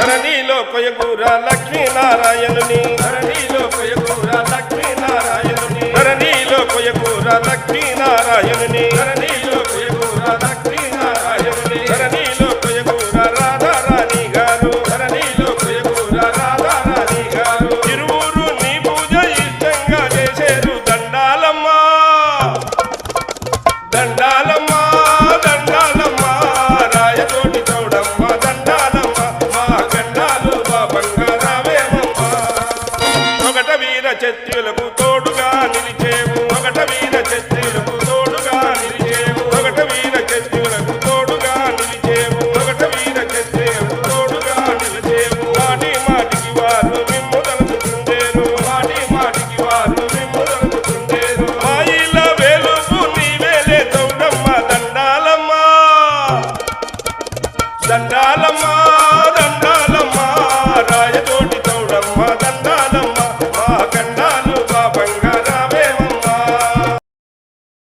ధరణిలో కొయగూర లక్ష్మీనారాయణుని. ధరణిలో కొయగూర లక్ష్మీనారాయణుని. ధరణిలో కొయగూర లక్ష్మీనారాయణుని. వీర చత్రులకు తోడుగా నిలిచేవు. ఒకట వీర చత్రులకు తోడుగా నిలిచేవు. ఒకట వీర చత్రులకు తోడుగా నిలిచేవు. ఒకట వీర చత్రులకు తోడుగా నిలిచేవు. మాటి మాటికి వారు మిమ్ముదలుచుండేను మాటి మాటికి వారు మిమ్ముదలుచుండేను మా ఇళ్ళ వెలుపు నీవేలే తోడమ్మ దండాలమ్మ. దండాలమ్మ.